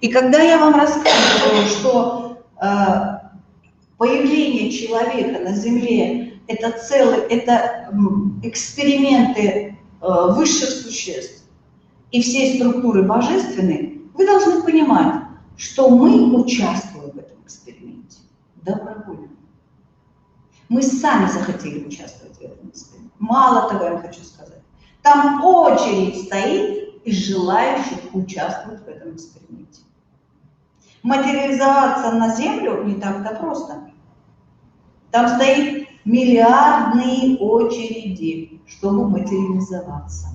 И когда я вам рассказываю, что э, появление человека на Земле – это целый, это эксперименты э, высших существ и всей структуры божественной, вы должны понимать, что мы участвуем в этом эксперименте добровольно. Мы сами захотели участвовать в этом эксперименте. Мало того, я хочу сказать. Там очередь стоит из желающих участвовать в этом эксперименте. Материализоваться на Землю не так-то просто. Там стоит миллиардные очереди, чтобы материализоваться.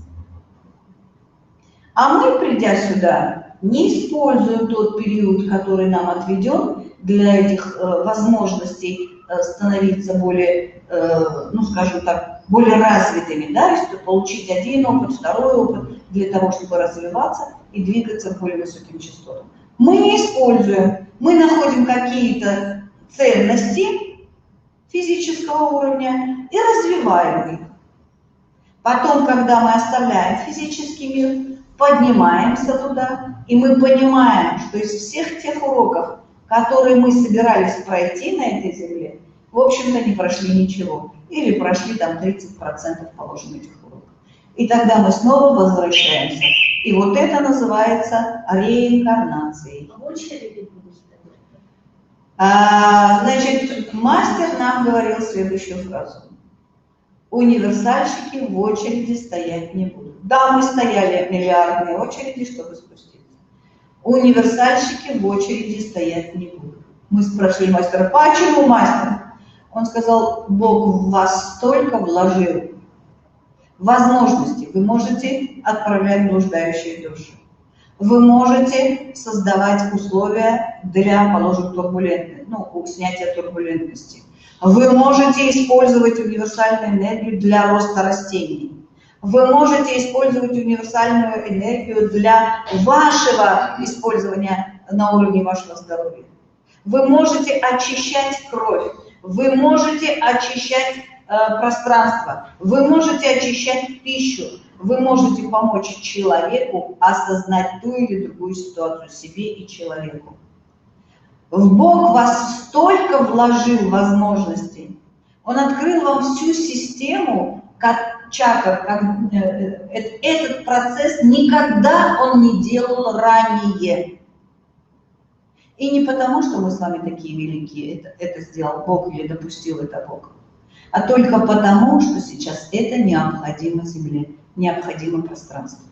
А мы, придя сюда, не используем тот период, который нам отведен для этих э, возможностей э, становиться более, э, ну скажем так, более развитыми, да, то получить один опыт, второй опыт, для того, чтобы развиваться и двигаться к более высоким частотам. Мы не используем, мы находим какие-то ценности физического уровня и развиваем их. Потом, когда мы оставляем физический мир, поднимаемся туда, и мы понимаем, что из всех тех уроков, которые мы собирались пройти на этой земле, в общем-то не прошли ничего. Или прошли там 30% положенных уроков. И тогда мы снова возвращаемся. И вот это называется реинкарнацией. А а, значит, мастер нам говорил следующую фразу. Универсальщики в очереди стоять не будут. Да, мы стояли миллиардные очереди, чтобы спуститься. Универсальщики в очереди стоять не будут. Мы спрашивали мастера, почему мастер? Он сказал, Бог в вас столько вложил возможностей. Вы можете отправлять блуждающие души. Вы можете создавать условия для, положим, турбулентности, ну, снятия турбулентности. Вы можете использовать универсальную энергию для роста растений. Вы можете использовать универсальную энергию для вашего использования на уровне вашего здоровья. Вы можете очищать кровь. Вы можете очищать э, пространство, вы можете очищать пищу, вы можете помочь человеку осознать ту или другую ситуацию себе и человеку. В Бог вас столько вложил возможностей, Он открыл вам всю систему чакр, как, э, э, этот процесс никогда Он не делал ранее. И не потому, что мы с вами такие великие, это, это сделал Бог или допустил это Бог, а только потому, что сейчас это необходимо Земле, необходимо пространству.